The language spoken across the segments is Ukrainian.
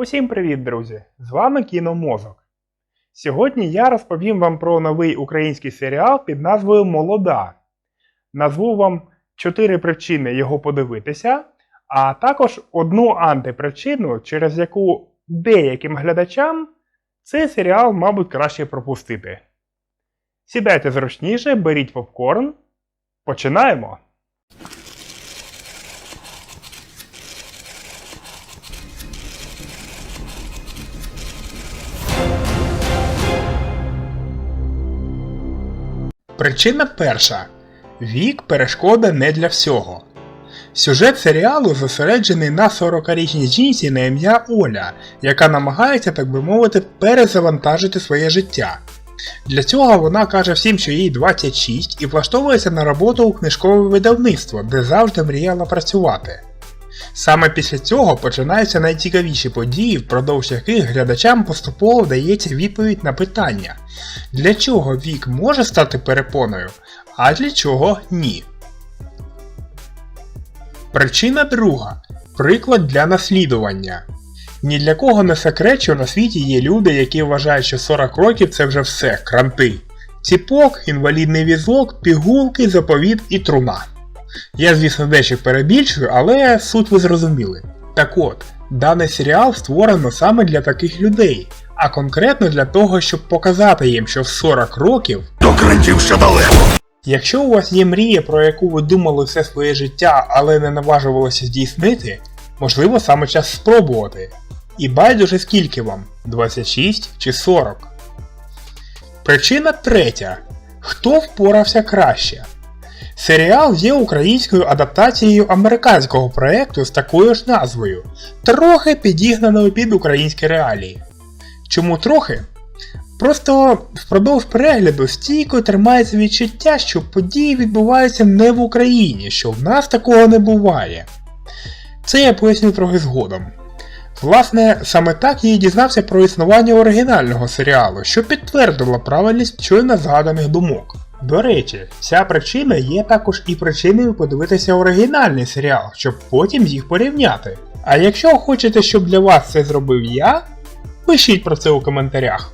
Усім привіт, друзі! З вами Кіномозок. Сьогодні я розповім вам про новий український серіал під назвою Молода. Назву вам 4 причини його подивитися, а також одну антипричину, через яку деяким глядачам цей серіал, мабуть, краще пропустити. Сідайте зручніше, беріть попкорн. Починаємо! Причина перша. Вік перешкода не для всього. Сюжет серіалу зосереджений на 40-річній жінці на ім'я Оля, яка намагається, так би мовити, перезавантажити своє життя. Для цього вона каже всім, що їй 26 і влаштовується на роботу у книжкове видавництво, де завжди мріяла працювати. Саме після цього починаються найцікавіші події, впродовж яких глядачам поступово дається відповідь на питання, для чого вік може стати перепоною, а для чого ні. Причина друга. Приклад для наслідування. Ні для кого не секрет, що на світі є люди, які вважають, що 40 років це вже все, кранти. Ціпок, інвалідний візок, пігулки, заповіт і труна. Я, звісно, дещо перебільшую, але суть ви зрозуміли. Так от, даний серіал створено саме для таких людей, а конкретно для того, щоб показати їм, що в 40 років До крантів ще далеко. Якщо у вас є мрія, про яку ви думали все своє життя, але не наважувалися здійснити, можливо саме час спробувати. І байдуже скільки вам 26 чи 40. Причина третя. Хто впорався краще? Серіал є українською адаптацією американського проекту з такою ж назвою, трохи підігнаною під українські реалії. Чому трохи? Просто впродовж перегляду стійко тримається відчуття, що події відбуваються не в Україні, що в нас такого не буває. Це я поясню трохи згодом. Власне, саме так я і дізнався про існування оригінального серіалу, що підтвердило правильність щойно згаданих думок. До речі, ця причина є також і причиною подивитися оригінальний серіал, щоб потім їх порівняти. А якщо хочете, щоб для вас це зробив я, пишіть про це у коментарях.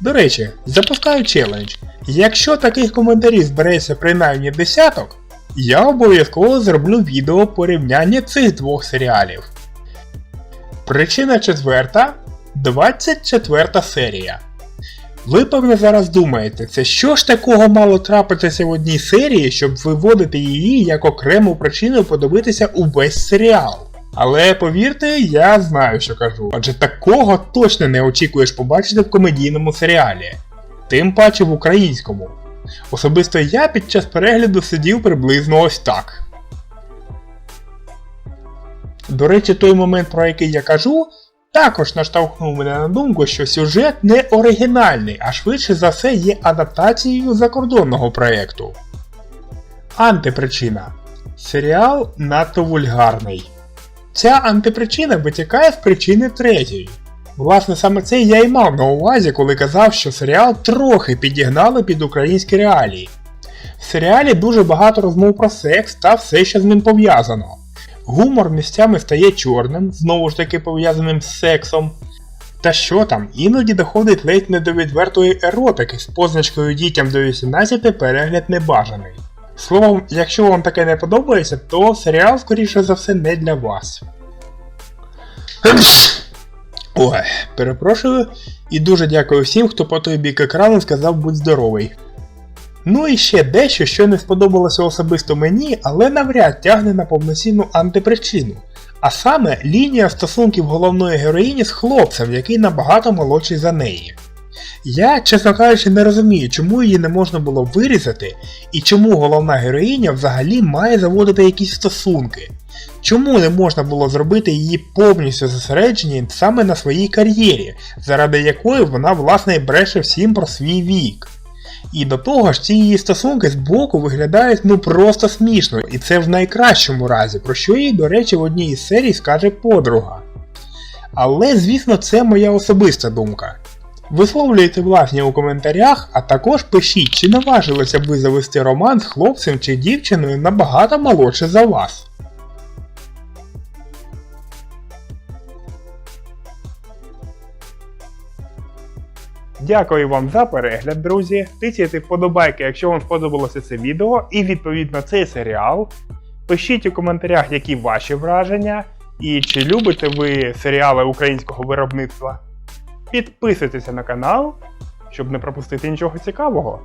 До речі, запускаю челендж. Якщо таких коментарів збереться принаймні десяток, я обов'язково зроблю відео порівняння цих двох серіалів. Причина четверта 24 серія. Ви певне зараз думаєте, це що ж такого мало трапитися в одній серії, щоб виводити її як окрему причину подивитися увесь серіал. Але повірте, я знаю, що кажу, адже такого точно не очікуєш побачити в комедійному серіалі, тим паче в українському. Особисто я під час перегляду сидів приблизно ось так. До речі, той момент, про який я кажу, також наштовхнув мене на думку, що сюжет не оригінальний, а швидше за все є адаптацією закордонного проєкту. Антипричина. Серіал надто вульгарний. Ця антипричина витікає з причини третьої. Власне, саме це я й мав на увазі, коли казав, що серіал трохи підігнали під українські реалії. В серіалі дуже багато розмов про секс та все, що з ним пов'язано. Гумор місцями стає чорним, знову ж таки пов'язаним з сексом. Та що там, іноді доходить ледь не до відвертої еротики з позначкою дітям до 18 перегляд небажаний. Словом, якщо вам таке не подобається, то серіал, скоріше за все, не для вас. Ой, перепрошую і дуже дякую всім, хто по той бік екрану сказав будь здоровий. Ну і ще дещо, що не сподобалося особисто мені, але навряд тягне на повноцінну антипричину. А саме лінія стосунків головної героїні з хлопцем, який набагато молодший за неї. Я, чесно кажучи, не розумію, чому її не можна було вирізати, і чому головна героїня взагалі має заводити якісь стосунки. Чому не можна було зробити її повністю зосереджені саме на своїй кар'єрі, заради якої вона власне бреше всім про свій вік. І до того ж ці її стосунки з боку виглядають ну просто смішно, і це в найкращому разі, про що їй, до речі, в одній із серій скаже подруга. Але, звісно, це моя особиста думка. Висловлюйте власні у коментарях, а також пишіть, чи наважилися б ви завести роман з хлопцем чи дівчиною набагато молодше за вас. Дякую вам за перегляд, друзі. Тисяйте вподобайки, якщо вам сподобалося це відео, і відповідно цей серіал. Пишіть у коментарях, які ваші враження, і чи любите ви серіали українського виробництва. Підписуйтеся на канал, щоб не пропустити нічого цікавого.